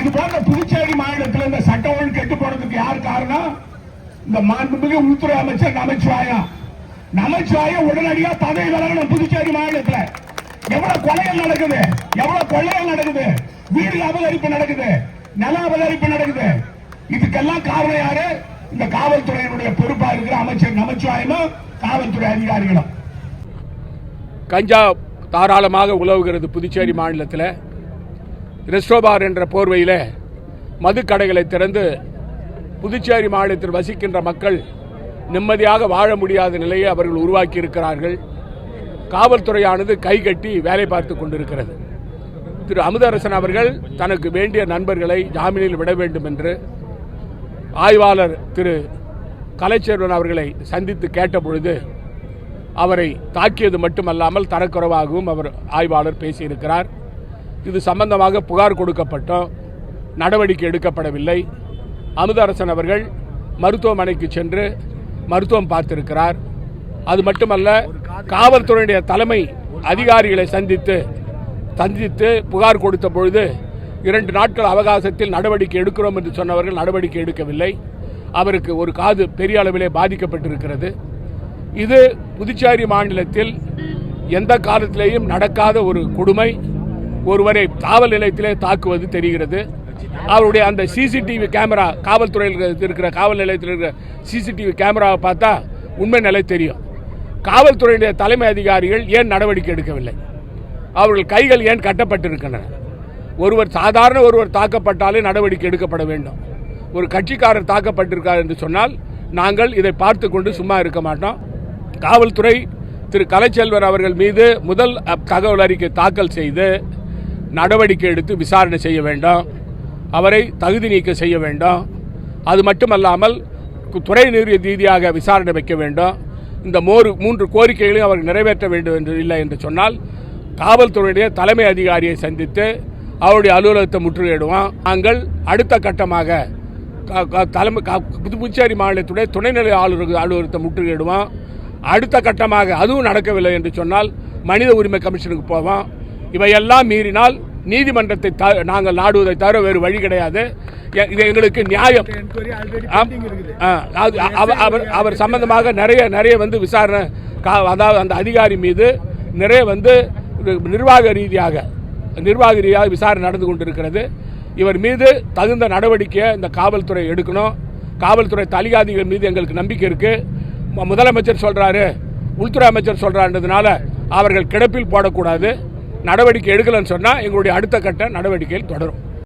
இது போன்ற புதுச்சேரி மாநிலத்தில் இந்த சட்ட ஒழுங்கு கெட்டு போனதுக்கு யார் காரணம்? இந்த மாண்புமிகு உள்துறை அமைச்சர் நமச்சிவாயம் நமச்சிவாயம் உடனடியாக பதவி விலகணும் புதுச்சேரி மாநிலத்தில். எவ்வளவு கொலைகள் நடக்குது? எவ்வளவு கொள்ளைகள் நடக்குது? வீடு அபகரிப்பு நடக்குது. நில அபகரிப்பு நடக்குது. இதுக்கெல்லாம் காரணம் யாரு? இந்த காவல்துறையினுடைய பொறுப்பா இருக்கிற அமைச்சர் நமச்சிவாயமும் காவல்துறை அதிகாரிகளும். கஞ்சா தாராளமாக உலவுகிறது புதுச்சேரி மாநிலத்தில். ரெஸ்டோபார் என்ற போர்வையில் மதுக்கடைகளை திறந்து புதுச்சேரி மாநிலத்தில் வசிக்கின்ற மக்கள் நிம்மதியாக வாழ முடியாத நிலையை அவர்கள் உருவாக்கி இருக்கிறார்கள் காவல்துறையானது கைகட்டி வேலை பார்த்து கொண்டிருக்கிறது. திரு அமுதரசன் அவர்கள் தனக்கு வேண்டிய நண்பர்களை ஜாமீனில் விட வேண்டும் என்று ஆய்வாளர் திரு கலைச்செல்வன் அவர்களை சந்தித்து கேட்ட பொழுது அவரை தாக்கியது மட்டுமல்லாமல் தரக்குறைவாகவும் அவர் ஆய்வாளர் பேசியிருக்கிறார். இது சம்பந்தமாக புகார் கொடுக்கப்பட்டோம் நடவடிக்கை எடுக்கப்படவில்லை. அமுதரசன் அவர்கள் மருத்துவமனைக்கு சென்று மருத்துவம் பார்த்திருக்கிறார். அது மட்டுமல்ல காவல்துறையினுடைய தலைமை அதிகாரிகளை சந்தித்து சந்தித்து புகார் கொடுத்த பொழுது இரண்டு நாட்கள் அவகாசத்தில் நடவடிக்கை எடுக்கிறோம் என்று சொன்னவர்கள் நடவடிக்கை எடுக்கவில்லை. அவருக்கு ஒரு காது பெரிய அளவிலே பாதிக்கப்பட்டிருக்கிறது. இது புதுச்சேரி மாநிலத்தில் எந்த காலத்திலேயும் நடக்காத ஒரு கொடுமை. ஒருவரை காவல் நிலையத்திலே தாக்குவது தெரிகிறது. அவருடைய அந்த சிசிடிவி கேமரா காவல்துறையில் இருக்கிற காவல் நிலையத்தில் இருக்கிற சிசிடிவி கேமராவை பார்த்தா உண்மை நிலை தெரியும். காவல்துறையினுடைய தலைமை அதிகாரிகள் ஏன் நடவடிக்கை எடுக்கவில்லை? அவர்கள் கைகள் ஏன் கட்டப்பட்டிருக்கின்றன? ஒருவர் சாதாரண ஒருவர் தாக்கப்பட்டாலே நடவடிக்கை எடுக்கப்பட வேண்டும். ஒரு கட்சிக்காரர் தாக்கப்பட்டிருக்கார் என்று சொன்னால் நாங்கள் இதை பார்த்து கொண்டு சும்மா இருக்க மாட்டோம். காவல்துறை திரு. கலைச்செல்வர் அவர்கள் மீது முதல் அப், தகவல் அறிக்கை தாக்கல் செய்து நடவடிக்கை எடுத்து விசாரணை செய்ய வேண்டும். அவரை தகுதி நீக்கம் செய்ய வேண்டும். அது மட்டுமல்லாமல் துறை ரீதியாக விசாரணை வைக்க வேண்டும். இந்த மோரு மூன்று கோரிக்கைகளையும் அவர் நிறைவேற்ற வேண்டும் என்று இல்லை என்று சொன்னால் காவல்துறையுடைய தலைமை அதிகாரியை சந்தித்து அவருடைய அலுவலகத்தை முற்றுகையிடுவோம் நாங்கள் அடுத்த கட்டமாக தலைமை புதுச்சேரி மாநிலத்துடைய துணைநிலை ஆளுநர் அலுவலகத்தை முற்றுகையிடுவோம் அடுத்த கட்டமாக அதுவும் நடக்கவில்லை என்று சொன்னால் மனித உரிமை கமிஷனுக்கு போவோம் இவையெல்லாம் மீறினால் நீதிமன்றத்தை த- நாங்கள் நாடுவதை தவிர வேறு வழி கிடையாது. இது எங்களுக்கு நியாயம். அவர் அவர் சம்பந்தமாக நிறைய நிறைய வந்து விசாரணை அதாவது அந்த அதிகாரி மீது நிறைய வந்து நிர்வாக ரீதியாக நிர்வாக ரீதியாக விசாரணை நடந்து கொண்டிருக்கிறது. இவர் மீது தகுந்த நடவடிக்கையை இந்த காவல்துறை எடுக்கணும். காவல்துறை அதிகாரிகள் மீது எங்களுக்கு நம்பிக்கை இருக்கு. மு- முதலமைச்சர் சொல்றாரு உள்துறை அமைச்சர் சொல்றான்றதுனால அவர்கள் கிடப்பில் போடக்கூடாது. நடவடிக்கை எடுக்கலன்னு சொன்னால் எங்களுடைய அடுத்த கட்ட நடவடிக்கைகள் தொடரும்.